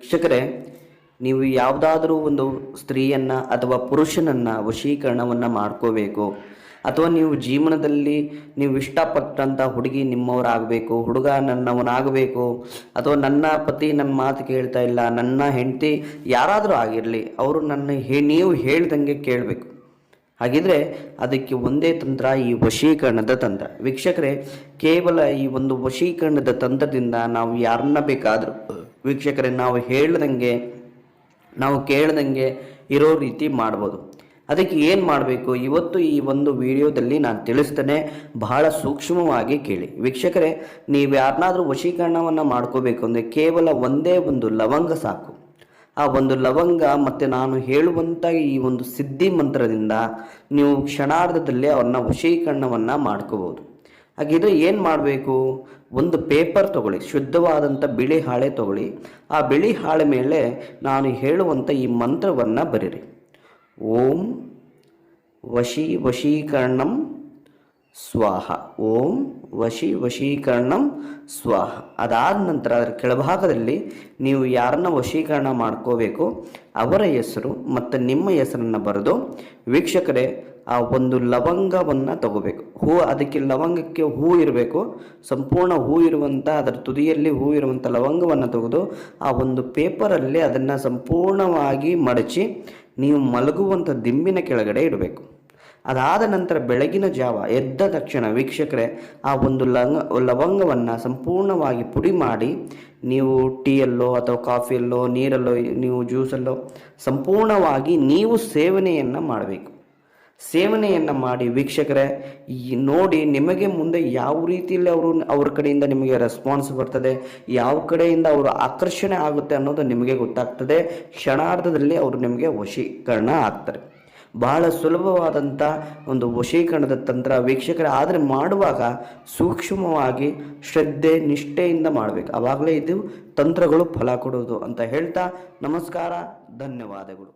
ವೀಕ್ಷಕರೇ ನೀವು ಯಾವುದಾದ್ರೂ ಒಂದು ಸ್ತ್ರೀಯನ್ನು ಅಥವಾ ಪುರುಷನನ್ನು ವಶೀಕರಣವನ್ನು ಮಾಡ್ಕೋಬೇಕು. ಅಥವಾ ನೀವು ಜೀವನದಲ್ಲಿ ನೀವು ಇಷ್ಟಪಟ್ಟಂಥ ಹುಡುಗಿ ನಿಮ್ಮವರಾಗಬೇಕು, ಹುಡುಗ ನನ್ನವನಾಗಬೇಕು, ಅಥವಾ ನನ್ನ ಪತಿ ನನ್ನ ಮಾತು ಕೇಳ್ತಾ ಇಲ್ಲ, ನನ್ನ ಹೆಂಡತಿ ಯಾರಾದರೂ ಆಗಿರಲಿ, ಅವರು ನನ್ನ ಹೇ, ನೀವು ಹೇಳ್ದಂಗೆ ಕೇಳಬೇಕು. ಹಾಗಿದ್ರೆ ಅದಕ್ಕೆ ಒಂದೇ ತಂತ್ರ, ಈ ವಶೀಕರಣದ ತಂತ್ರ. ವೀಕ್ಷಕರೇ, ಕೇವಲ ಈ ಒಂದು ವಶೀಕರಣದ ತಂತ್ರದಿಂದ ನಾವು ಯಾರನ್ನ ಬೇಕಾದರೂ ವೀಕ್ಷಕರೇ, ನಾವು ಹೇಳ್ದಂಗೆ, ನಾವು ಕೇಳ್ದಂಗೆ ಇರೋ ರೀತಿ ಮಾಡ್ಬೋದು. ಅದಕ್ಕೆ ಏನು ಮಾಡಬೇಕು? ಇವತ್ತು ಈ ಒಂದು ವಿಡಿಯೋದಲ್ಲಿ ನಾನು ತಿಳಿಸ್ತೇನೆ, ಬಹಳ ಸೂಕ್ಷ್ಮವಾಗಿ ಕೇಳಿ. ವೀಕ್ಷಕರೇ, ನೀವು ಯಾರನ್ನಾದರೂ ವಶೀಕರಣವನ್ನು ಮಾಡ್ಕೋಬೇಕು ಅಂದರೆ ಕೇವಲ ಒಂದೇ ಒಂದು ಲವಂಗ ಸಾಕು. ಆ ಒಂದು ಲವಂಗ ಮತ್ತು ನಾನು ಹೇಳುವಂಥ ಈ ಒಂದು ಸಿದ್ಧಿ ಮಂತ್ರದಿಂದ ನೀವು ಕ್ಷಣಾರ್ಧದಲ್ಲೇ ಅವ್ರನ್ನ ವಶೀಕರಣವನ್ನು ಮಾಡ್ಕೋಬೋದು. ಹಾಗಿದ್ರೆ ಏನು ಮಾಡಬೇಕು? ಒಂದು ಪೇಪರ್ ತಗೊಳ್ಳಿ ಶುದ್ಧವಾದಂಥ ಬಿಳಿ ಹಾಳೆ ತಗೊಳ್ಳಿ. ಆ ಬಿಳಿ ಹಾಳೆ ಮೇಲೆ ನಾನು ಹೇಳುವಂಥ ಈ ಮಂತ್ರವನ್ನು ಬರೀರಿ. ಓಂ ವಶಿ ವಶೀಕರಣಂ ಸ್ವಾಹ. ಓಂ ವಶಿ ವಶೀಕರಣಂ ಸ್ವಾಹ. ಅದಾದ ನಂತರ ಅದರ ಕೆಳಭಾಗದಲ್ಲಿ ನೀವು ಯಾರನ್ನ ವಶೀಕರಣ ಮಾಡ್ಕೋಬೇಕು, ಅವರ ಹೆಸರು ಮತ್ತು ನಿಮ್ಮ ಹೆಸರನ್ನು ಬರೆದು ವೀಕ್ಷಕರೇ ಆ ಒಂದು ಲವಂಗವನ್ನು ತಗೋಬೇಕು. ಹೂ, ಅದಕ್ಕೆ ಲವಂಗಕ್ಕೆ ಹೂ ಇರಬೇಕು. ಸಂಪೂರ್ಣ ಹೂ ಇರುವಂಥ ಅದರ ತುದಿಯಲ್ಲಿ ಹೂ ಇರುವಂಥ ಲವಂಗವನ್ನು ತೆಗೆದು ಆ ಒಂದು ಪೇಪರಲ್ಲಿ ಅದನ್ನು ಸಂಪೂರ್ಣವಾಗಿ ಮಡಚಿ ನೀವು ಮಲಗುವಂಥ ದಿಂಬಿನ ಕೆಳಗಡೆ ಇಡಬೇಕು. ಅದಾದ ನಂತರ ಬೆಳಗಿನ ಜಾವ ಎದ್ದ ತಕ್ಷಣ ವೀಕ್ಷಕರೇ, ಆ ಒಂದು ಲಂಗ, ಲವಂಗವನ್ನು ಸಂಪೂರ್ಣವಾಗಿ ಪುಡಿ ಮಾಡಿ ನೀವು ಟೀಯಲ್ಲೋ ಅಥವಾ ಕಾಫಿಯಲ್ಲೋ, ನೀರಲ್ಲೋ, ನೀವು ಜ್ಯೂಸಲ್ಲೋ, ಸಂಪೂರ್ಣವಾಗಿ ನೀವು ಸೇವನೆಯನ್ನು ಮಾಡಬೇಕು. ಸೇವನೆಯನ್ನು ಮಾಡಿ ವೀಕ್ಷಕರೇ ನೋಡಿ ನಿಮಗೆ ಮುಂದೆ ಯಾವ ರೀತಿಯಲ್ಲಿ ಅವರು ಅವ್ರ ಕಡೆಯಿಂದ ನಿಮಗೆ ರೆಸ್ಪಾನ್ಸ್ ಬರ್ತದೆ, ಯಾವ ಕಡೆಯಿಂದ ಅವರು ಆಕರ್ಷಣೆ ಆಗುತ್ತೆ ಅನ್ನೋದು ನಿಮಗೆ ಗೊತ್ತಾಗ್ತದೆ. ಕ್ಷಣಾರ್ಧದಲ್ಲಿ ಅವರು ನಿಮಗೆ ವಶೀಕರಣ ಆಗ್ತಾರೆ. ಬಹಳ ಸುಲಭವಾದಂಥ ಒಂದು ವಶೀಕರಣದ ತಂತ್ರ ವೀಕ್ಷಕರ, ಆದರೆ ಮಾಡುವಾಗ ಸೂಕ್ಷ್ಮವಾಗಿ ಶ್ರದ್ಧೆ, ನಿಷ್ಠೆಯಿಂದ ಮಾಡಬೇಕು. ಆವಾಗಲೇ ಇದು ತಂತ್ರಗಳು ಫಲ ಕೊಡೋದು ಅಂತ ಹೇಳ್ತಾ ನಮಸ್ಕಾರ, ಧನ್ಯವಾದಗಳು.